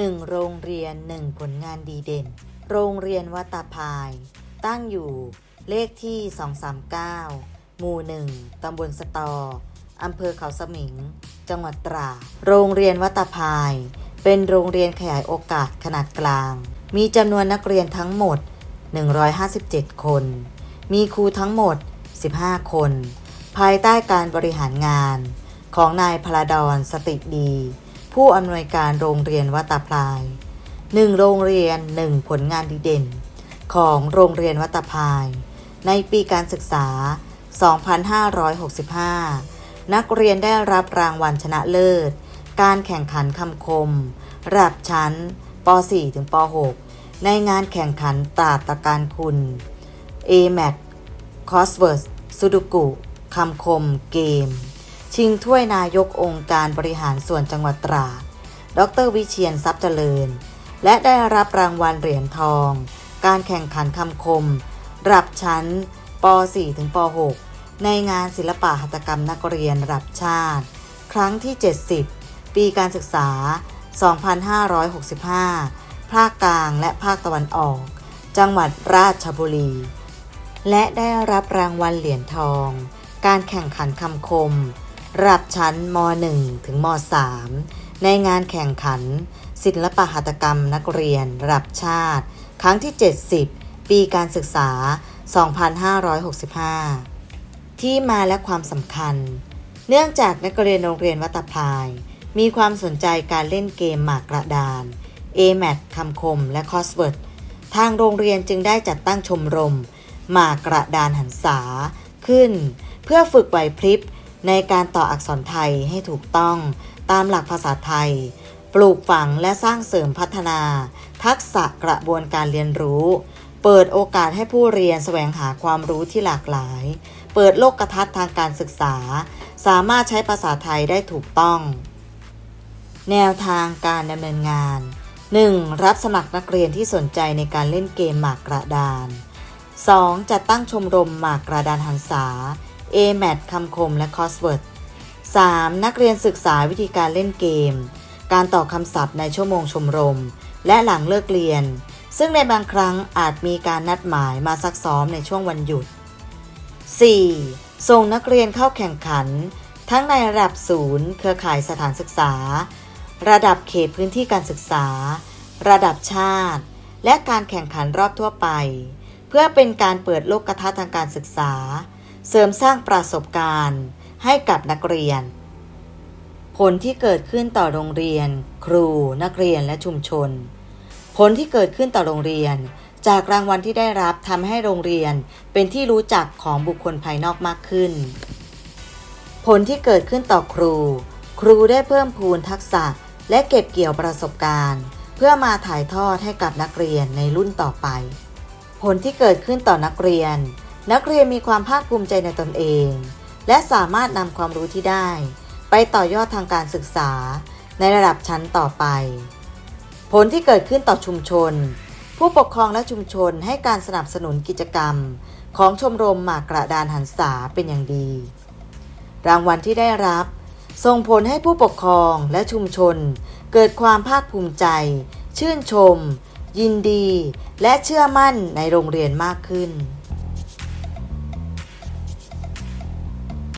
1. โรงเรียน 1 ผลงานดีเด่น โรงเรียนวัตาพาย ตั้งอยู่เลขที่ 239 หมู่ 1 ตำบลสตอ อำเภอเขาสมิง จังหวัดตราด โรงเรียนวัตาพาย เป็นโรงเรียนขยายโอกาสขนาดกลาง มีจำนวนนักเรียนทั้งหมด 157 คน มีครูทั้งหมด 15 คน ภายใต้การบริหารงานของนายพลาดอนสติดี ผู้อำนวยการโรงเรียนวัตาพลาย1โรงเรียน1ผลงานดีเด่น ของโรงเรียนวัตาพาย ในปีการศึกษา 2565 นักเรียนได้รับรางวัลชนะเลิศ การแข่งขันคำคมระดับชั้นป .4 ถึงป .6 ในงานแข่งขันตราตะการคุณ AMAT c o s w o r d สุดุกุคำคมเกม ชิงถ้วยนายกองค์การบริหารส่วนจังหวัดตราด ดรวิเชียนทรัพย์เจริญ และได้รับรางวัลเหรียญทอง การแข่งขันคำคมระดับชั้นป .4 ถึงป .6 ในงานศิลปะหัตถกรรมนักเรียนระดับชาติ ครั้งที่ 70 ปีการศึกษา 2565 ภาคกลางและภาคตะวันออก จังหวัดราชบุรี และได้รับรางวัลเหรียญทอง การแข่งขันคำคม ระดับชั้นม .1 ถึงม .3 ในงานแข่งขัน ศิลปหัตกรรมนักเรียนระดับชาติ ครั้งที่ 70 ปีการศึกษา 2565 ที่มาและความสำคัญ เนื่องจากนักเรียนโรงเรียนวัตาพาย มีความสนใจการเล่นเกมหมากกระดาน AMAT คำคม และคอสเวิร์ดทางโรงเรียนจึงได้จัดตั้งชมรมหมากกระดานหันษาขึ้น เพื่อฝึกไหวพริบ ในการต่ออักษรไทยให้ถูกต้องตามหลักภาษาไทย ปลูกฝังและสร้างเสริมพัฒนา ทักษะกระบวนการเรียนรู้ เปิดโอกาสให้ผู้เรียนแสวงหาความรู้ที่หลากหลาย เปิดโลกทัศน์ทางการศึกษา สามารถใช้ภาษาไทยได้ถูกต้อง แนวทางการดำเนินงาน 1. รับสมัครนักเรียนที่สนใจในการเล่นเกมหมากกระดาน 2. จัดตั้งชมรมหมากกระดานหันษา AMAT คำคมและ c o s w o r d 3. นักเรียนศึกษาวิธีการเล่นเกม การตอบคำศัพท์ในชั่วโมงชมรม และหลังเลิกเรียน ซึ่งในบางครั้งอาจมีการนัดหมายมาซักซ้อมในช่วงวันหยุด 4. ส่งนักเรียนเข้าแข่งขัน ทั้งในระดับศูนย์ เครือข่ายสถานศึกษา ระดับเขตพื้นที่การศึกษา ระดับชาติ และการแข่งขันรอบทั่วไป เพื่อเป็นการเปิดโลกทัศน์ทางการศึกษา เสริมสร้างประสบการณ์ให้กับนักเรียน ผลที่เกิดขึ้นต่อโรงเรียน ครู นักเรียนและชุมชน ผลที่เกิดขึ้นต่อโรงเรียน จากรางวัลที่ได้รับทำให้โรงเรียนเป็นที่รู้จักของบุคคลภายนอกมากขึ้น ผลที่เกิดขึ้นต่อครู ครูได้เพิ่มพูนทักษะและเก็บเกี่ยวประสบการณ์ เพื่อมาถ่ายทอดให้กับนักเรียนในรุ่นต่อไป ผลที่เกิดขึ้นต่อนักเรียน นักเรียนมีความภาคภูมิใจในตนเอง และสามารถนำความรู้ที่ได้ ไปต่อยอดทางการศึกษา ในระดับชั้นต่อไป ผลที่เกิดขึ้นต่อชุมชน ผู้ปกครองและชุมชนให้การสนับสนุนกิจกรรม ของชมรมหมากกระดานหันษาเป็นอย่างดี รางวัลที่ได้รับส่งผลให้ผู้ปกครองและชุมชน เกิดความภาคภูมิใจ ชื่นชม ยินดี และเชื่อมั่นในโรงเรียนมากขึ้น